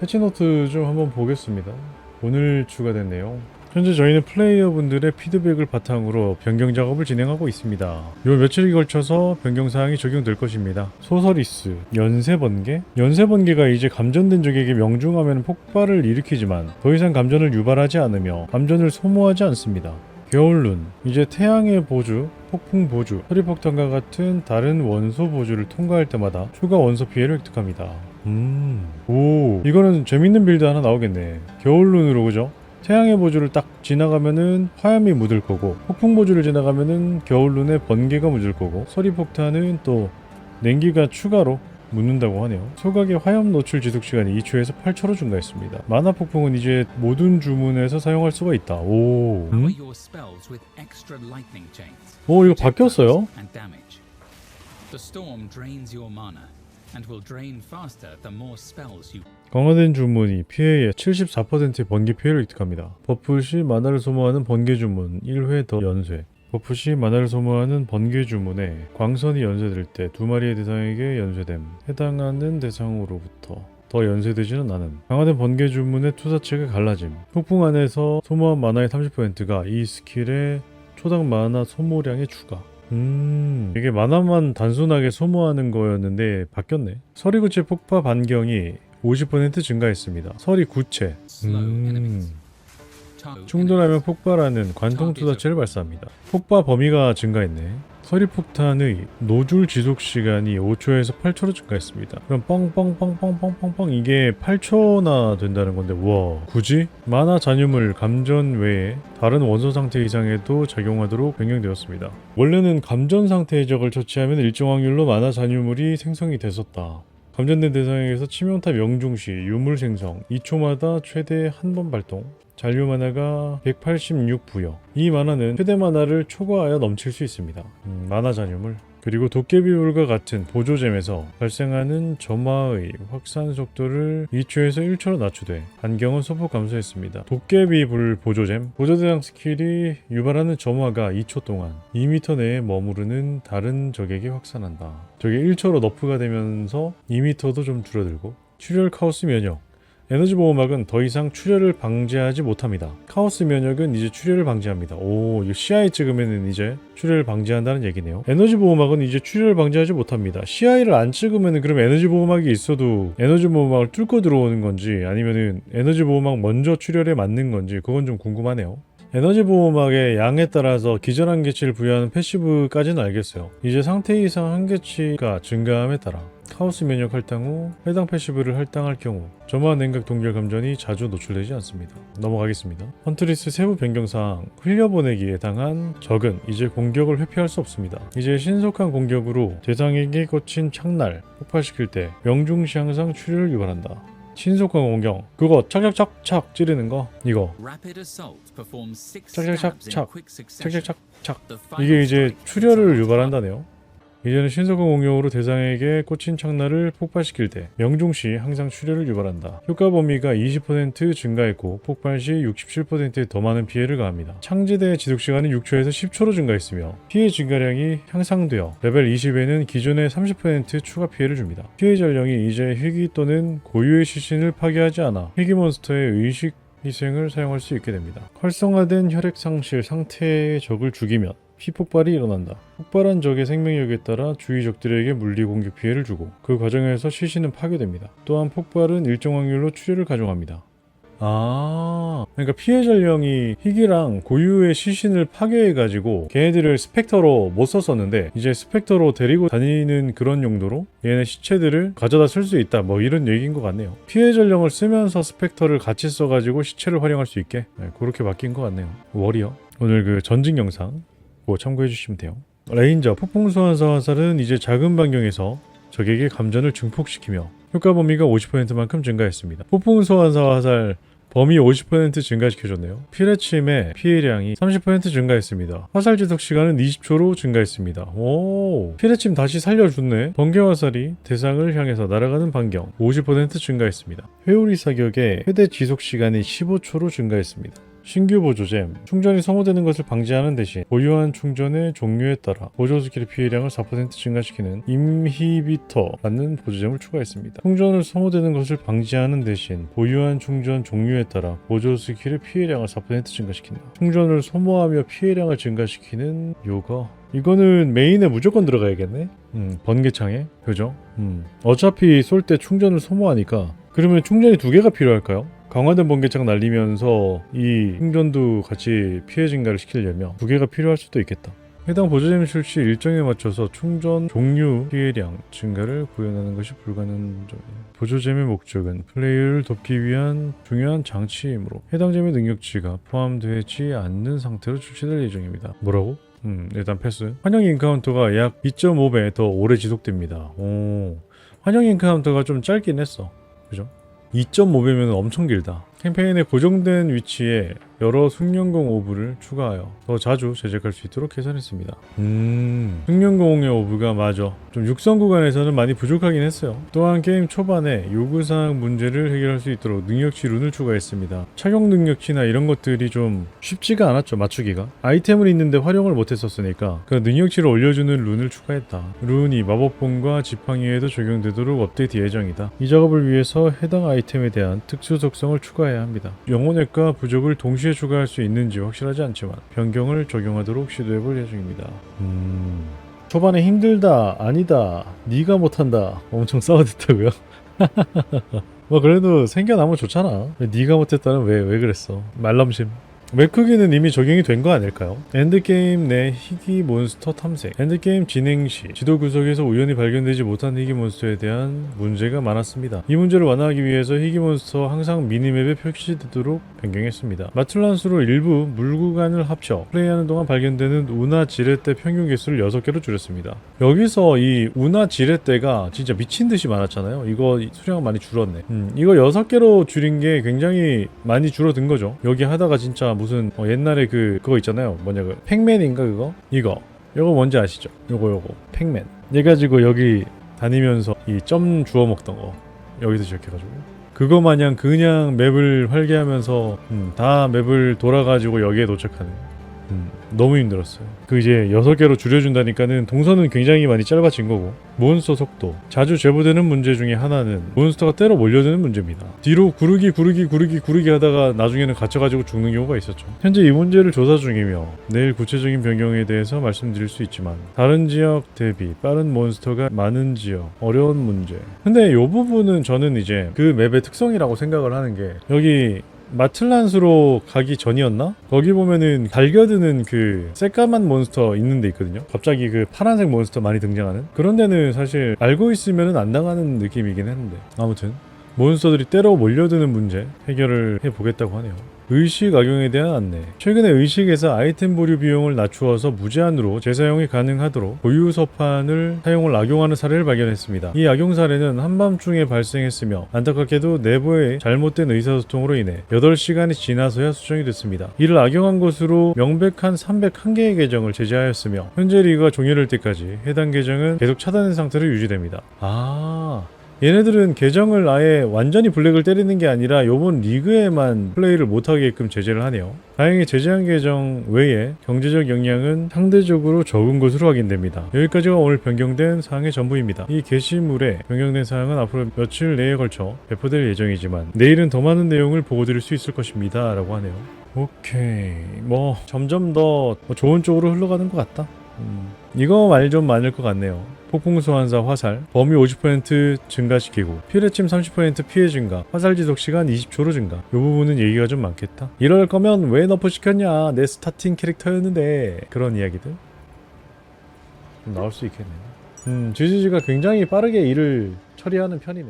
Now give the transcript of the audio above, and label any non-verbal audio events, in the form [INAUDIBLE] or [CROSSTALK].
패치노트 좀 한번 보겠습니다. 오늘 추가된 내용. 현재 저희는 플레이어분들의 피드백을 바탕으로 변경 작업을 진행하고 있습니다. 요 며칠에 걸쳐서 변경 사항이 적용될 것입니다. 소서리스, 연쇄 번개? 연쇄 번개가 이제 감전된 적에게 명중하면 폭발을 일으키지만 더 이상 감전을 유발하지 않으며 감전을 소모하지 않습니다. 겨울룬 이제 태양의 보주, 폭풍 보주, 서리폭탄과 같은 다른 원소 보주를 통과할 때마다 추가 원소 피해를 획득합니다. 음, 오, 이거는 재밌는 빌드 하나 나오겠네. 겨울룬으로 그죠? 태양의 보주를 딱 지나가면은 화염이 묻을 거고 폭풍 보주를 지나가면은 겨울룬에 번개가 묻을 거고 서리폭탄은 또 냉기가 추가로 묻는다고 하네요. 소각의 화염 노출 지속 시간이 2초에서 8초로 증가했습니다. 만화 폭풍은 이제 모든 주문에서 사용할 수가 있다. 오. 음? 오 이거 바뀌었어요. And will drain faster the more spells you 강화된 주문이 피해의 74%의 번개 피해를 획득합니다. 버프 시 만화를 소모하는 번개 주문 1회 더 연쇄. 버프 시 만화를 소모하는 번개 주문에 광선이 연쇄될 때 두 마리의 대상에게 연쇄됨. 해당하는 대상으로부터 더 연쇄되지는 않음. 강화된 번개 주문의 투사체가 갈라짐. 폭풍 안에서 소모한 만화의 30%가 이 스킬의 초당 만화 소모량의 추가. 음, 이게 만화만 단순하게 소모하는 거였는데 바뀌었네. 서리구체 폭파 반경이 50% 증가했습니다. 서리 구체. slow 음, 충돌하면 폭발하는 관통 투사체를 발사합니다. 폭파 범위가 증가했네. 서리 폭탄의 노즐 지속 시간이 5초에서 8초로 증가했습니다. 그럼 뻥뻥뻥뻥뻥뻥뻥 이게 8초나 된다는 건데 와 굳이 만화 잔유물 감전 외에 다른 원소 상태 이상에도 작용하도록 변경되었습니다. 원래는 감전 상태의 적을 처치하면 일정 확률로 만화 잔유물이 생성이 됐었다. 감전된 대상에게서 치명타 명중 시 유물 생성 2초마다 최대 한 번 발동 잔류 만화가 186 부여 이 만화는 최대 만화를 초과하여 넘칠 수 있습니다 음, 만화 잔유물 그리고 도깨비불과 같은 보조잼에서 발생하는 점화의 확산 속도를 2초에서 1초로 낮추되 반경은 소폭 감소했습니다. 도깨비불 보조잼 보조대상 스킬이 유발하는 점화가 2초 동안 2m 내에 머무르는 다른 적에게 확산한다. 저게 1초로 너프가 되면서 2m도 좀 줄어들고 출혈 카오스 면역 에너지 보호막은 더 이상 출혈을 방지하지 못합니다. 카오스 면역은 이제 출혈을 방지합니다. 오, 이거 CI 찍으면은 이제 출혈을 방지한다는 얘기네요. 에너지 보호막은 이제 출혈을 방지하지 못합니다. CI를 안 찍으면은 그럼 에너지 보호막이 있어도 에너지 보호막을 뚫고 들어오는 건지 아니면은 에너지 보호막 먼저 출혈에 맞는 건지 그건 좀 궁금하네요. 에너지 보호막의 양에 따라서 기절 한계치를 부여하는 패시브까지는 알겠어요. 이제 상태 이상 한계치가 증가함에 따라 카오스 면역 할당 후 해당 패시브를 할당할 경우 점화 냉각 동결 감전이 자주 노출되지 않습니다. 넘어가겠습니다. 헌트리스 세부 변경사항 흘려보내기에 당한 적은 이제 공격을 회피할 수 없습니다. 이제 신속한 공격으로 대상에게 꽂힌 창날 폭발시킬 때 명중시 항상 출혈을 유발한다. 신속한 공격 그거 착착착착 찌르는 거 이거 착, 착, 착. 착 착착착 final 이게 이제 출혈을 유발한다네요. 이제는 신속한 공격으로 대상에게 꽂힌 창날을 폭발시킬 때 명중 시 항상 출혈을 유발한다. 효과 범위가 20% 증가했고 폭발 시 67%더 많은 피해를 가합니다. 창지대 지속 시간은 6초에서 10초로 증가했으며 피해 증가량이 향상되어 레벨 20에는 기존의 30% 추가 피해를 줍니다. 피해 전령이 이제 희귀 또는 고유의 시신을 파괴하지 않아 희귀 몬스터의 의식 희생을 사용할 수 있게 됩니다. 활성화된 혈액 상실 상태의 적을 죽이면 피폭발이 일어난다. 폭발한 적의 생명력에 따라 주위 적들에게 물리 공격 피해를 주고 그 과정에서 시신은 파괴됩니다. 또한 폭발은 일정 확률로 출혈을 가져갑니다. 아, 그러니까 피해 전령이 희귀랑 고유의 시신을 파괴해가지고 걔네들을 스펙터로 못 썼었는데 이제 스펙터로 데리고 다니는 그런 용도로 얘네 시체들을 가져다 쓸 수 있다 뭐 이런 얘기인 것 같네요. 피해 전령을 쓰면서 스펙터를 같이 써가지고 시체를 활용할 수 있게 네, 그렇게 바뀐 것 같네요. 워리어 오늘 그 전직 영상 그거 참고해 주시면 돼요. 레인저 폭풍소환사 화살은 이제 작은 반경에서 적에게 감전을 증폭시키며 효과 범위가 50%만큼 증가했습니다. 폭풍소환사 화살 범위 50% 증가시켜줬네요. 피레침의 피해량이 30% 증가했습니다. 화살 지속 시간은 20초로 증가했습니다. 오, 피레침 다시 살려줬네. 번개 화살이 대상을 향해서 날아가는 반경 50% 증가했습니다. 회오리 사격의 최대 지속 시간이 15초로 증가했습니다. 신규 보조잼 충전이 소모되는 것을 방지하는 대신 보유한 충전의 종류에 따라 보조 스킬의 피해량을 4% 증가시키는 임히비터라는 보조잼을 추가했습니다. 충전을 소모되는 것을 방지하는 대신 보유한 충전 종류에 따라 보조 스킬의 피해량을 4% 증가시킨다. 충전을 소모하며 피해량을 증가시키는 요거 이거는 메인에 무조건 들어가야겠네. 음, 번개창에 그죠? 음. 어차피 쏠 때 충전을 소모하니까 그러면 충전이 두 개가 필요할까요? 강화된 번개창 날리면서 이 충전도 같이 피해 증가를 시키려면 두 개가 필요할 수도 있겠다. 해당 보조잼 출시 일정에 맞춰서 충전 종류 피해량 증가를 구현하는 것이 점이에요. 보조잼의 목적은 플레이어를 돕기 위한 중요한 장치이므로 해당 잼의 능력치가 포함되지 않는 상태로 출시될 예정입니다. 뭐라고? 음, 일단 패스. 환영 인카운터가 약 2.5배 더 오래 지속됩니다. 오, 환영 인카운터가 좀 짧긴 했어. 그죠? 2.5배면 엄청 길다. 캠페인의 고정된 위치에 여러 숙련공 오브를 추가하여 더 자주 제작할 수 있도록 개선했습니다. 음, 숙련공의 오브가 맞아. 좀 육성 구간에서는 많이 부족하긴 했어요. 또한 게임 초반에 요구사항 문제를 해결할 수 있도록 능력치 룬을 추가했습니다. 착용 능력치나 이런 것들이 좀 쉽지가 않았죠, 맞추기가. 아이템을 있는데 활용을 못했었으니까 그 능력치를 올려주는 룬을 추가했다. 룬이 마법봉과 지팡이에도 적용되도록 업데이트 예정이다. 이 작업을 위해서 해당 아이템에 대한 특수 속성을 추가해야 합니다. 영혼액과 부적을 동시에 추가할 수 있는지 확실하지 않지만 변경을 적용하도록 시도해볼 예정입니다. 음... 초반에 힘들다 아니다 네가 못한다 엄청 싸워댔다고요? [LAUGHS] 뭐 그래도 생겨나면 좋잖아 네가 못했다는 왜 왜 그랬어 말넘심 맵 크기는 이미 적용이 된 거 아닐까요? 엔드게임 내 희귀 몬스터 탐색 엔드게임 진행 시 지도 구석에서 우연히 발견되지 못한 희귀 몬스터에 대한 문제가 많았습니다. 이 문제를 완화하기 위해서 희귀 몬스터 항상 미니맵에 표시되도록 변경했습니다. 마틀란스로 일부 물구간을 합쳐 플레이하는 동안 발견되는 우나 지렛대 평균 개수를 6개로 줄였습니다. 여기서 이 우나 지렛대가 진짜 미친 듯이 많았잖아요. 이거 수량 많이 줄었네. 음, 이거 6개로 줄인 게 굉장히 많이 줄어든 거죠. 여기 하다가 진짜 무슨 어, 옛날에 그 그거 있잖아요. 뭐냐 그 팩맨인가 그거? 이거. 이거 뭔지 아시죠? 요거 요거. 팩맨. 얘 가지고 여기 다니면서 이 점 주워 먹던 거. 여기서 시작해가지고. 그거 마냥 그냥 맵을 활개하면서 음, 다 맵을 돌아가지고 여기에 도착하는 음, 너무 힘들었어요. 그 이제 6개로 줄여준다니까는 동선은 굉장히 많이 짧아진 거고 몬스터 속도 자주 제보되는 문제 중에 하나는 몬스터가 때로 몰려드는 문제입니다. 뒤로 구르기 구르기 구르기 구르기 하다가 나중에는 갇혀가지고 죽는 경우가 있었죠. 현재 이 문제를 조사 중이며 내일 구체적인 변경에 대해서 말씀드릴 수 있지만 다른 지역 대비 빠른 몬스터가 많은 지역 어려운 문제 근데 이 부분은 저는 이제 그 맵의 특성이라고 생각을 하는 게 여기 마틀란스로 가기 전이었나? 거기 보면은 달겨드는 그 새까만 몬스터 있는 데 있거든요. 갑자기 그 파란색 몬스터 많이 등장하는 그런 데는 사실 알고 있으면은 안 당하는 느낌이긴 했는데 아무튼 몬스터들이 때로 몰려드는 문제 해결을 해보겠다고 하네요. 의식 악용에 대한 안내. 최근에 의식에서 아이템 보류 비용을 낮추어서 무제한으로 재사용이 가능하도록 보유 서판을 사용을 악용하는 사례를 발견했습니다. 이 악용 사례는 한밤중에 발생했으며 안타깝게도 내부의 잘못된 의사소통으로 인해 8시간이 지나서야 수정이 됐습니다. 이를 악용한 것으로 명백한 301개의 계정을 제재하였으며 현재 리그가 종료될 때까지 해당 계정은 계속 차단된 상태로 유지됩니다. 아... 얘네들은 계정을 아예 완전히 블랙을 때리는 게 아니라 요번 리그에만 플레이를 못하게끔 제재를 하네요. 다행히 제재한 계정 외에 경제적 영향은 상대적으로 적은 것으로 확인됩니다. 여기까지가 오늘 변경된 사항의 전부입니다. 이 게시물에 변경된 사항은 앞으로 며칠 내에 걸쳐 배포될 예정이지만 내일은 더 많은 내용을 보고드릴 수 있을 것입니다. 라고 하네요. 오케이. 뭐 점점 더뭐 좋은 쪽으로 흘러가는 것 같다. 음, 이거 말 좀 많을 것 같네요. 폭풍 소환사 화살, 범위 50% 증가시키고 피해침 30% 피해 증가, 화살 지속 시간 20초로 증가. 이 부분은 얘기가 좀 많겠다. 이럴 거면 왜 너프 시켰냐? 내 스타팅 캐릭터였는데 그런 이야기들 좀 나올 수 있겠네요. 음, GGG가 굉장히 빠르게 일을 처리하는 편이네.